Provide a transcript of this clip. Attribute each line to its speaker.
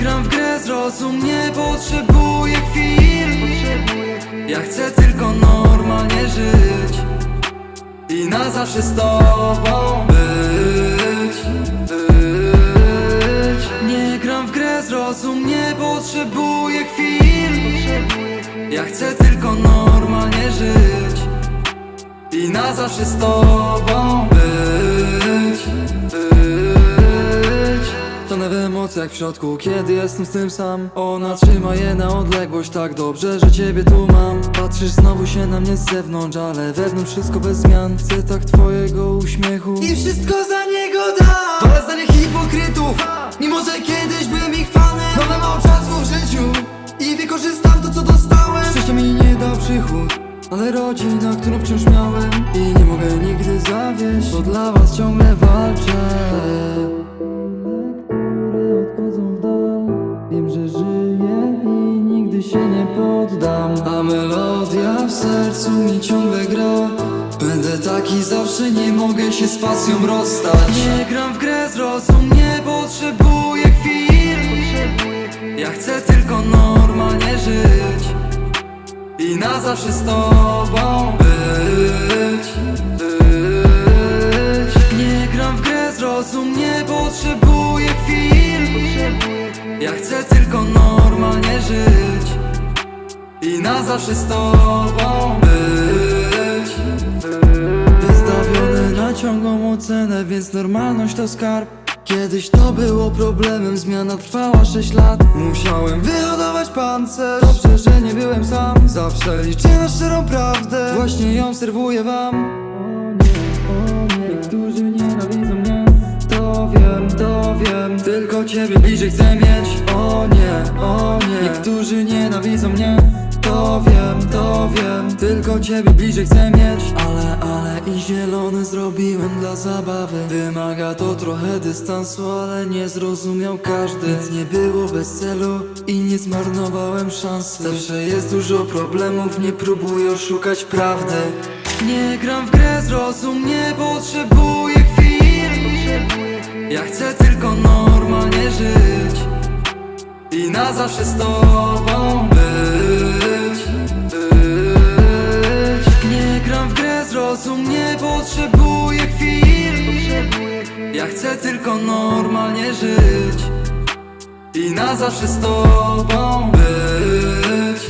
Speaker 1: gram w grę, zrozum, nie potrzebuję chwil Ja chcę tylko normalnie żyć I na zawsze z tobą być, być. Nie gram w grę, zrozum, nie potrzebuję chwil Ja chcę tylko normalnie żyć I na zawsze z tobą być, być. Tonę w emocjach w środku, kiedy jestem z tym sam Ona trzyma je na odległość. Tak dobrze, że ciebie tu mam. Patrzysz znowu się na mnie z zewnątrz, ale wewnątrz wszystko bez zmian. Chcę tak twojego uśmiechu. I wszystko za niego dam. Wolę zdanie hipokrytów Mimo, że kiedyś byłem ich fanem. Mamy mało czasu w życiu I wykorzystam to, co dostałem. Szczęście mi nie dał przychód ale rodzina, którą wciąż miałem. I nie mogę nigdy zawieść Bo dla was ciągle walczę melodia w sercu mi ciągle gra. Będę taki zawsze, nie mogę się z pasją rozstać. Nie gram w grę, zrozum, nie potrzebuję chwil Ja chcę tylko normalnie żyć i na zawsze z tobą być. Na zawsze z tobą być. Wystawiony na ciągłą ocenę, więc normalność to skarb. Kiedyś to było problemem, zmiana trwała 6 lat. Musiałem wyhodować pancerz. Dobrze, że nie byłem sam. Zawsze liczę na szczerą prawdę. Właśnie ją serwuję wam. O nie, o nie Niektórzy nienawidzą mnie. To wiem, to wiem. Tylko ciebie bliżej chcę mieć. O nie, o nie Niektórzy nienawidzą mnie to wiem, to wiem. Tylko ciebie bliżej chcę mieć. Ale, ale i zielony zrobiłem dla zabawy. Wymaga to trochę dystansu, ale nie zrozumiał każdy. Nic nie było bez celu i nie zmarnowałem szansy. Zawsze jest dużo problemów, nie próbuję szukać prawdy. Nie gram w grę, zrozum, nie potrzebuję chwil Ja chcę tylko normalnie żyć i na zawsze z tobą być, być. Nie gram w grę, zrozum, nie potrzebuję chwil Ja chcę tylko normalnie żyć I na zawsze z tobą być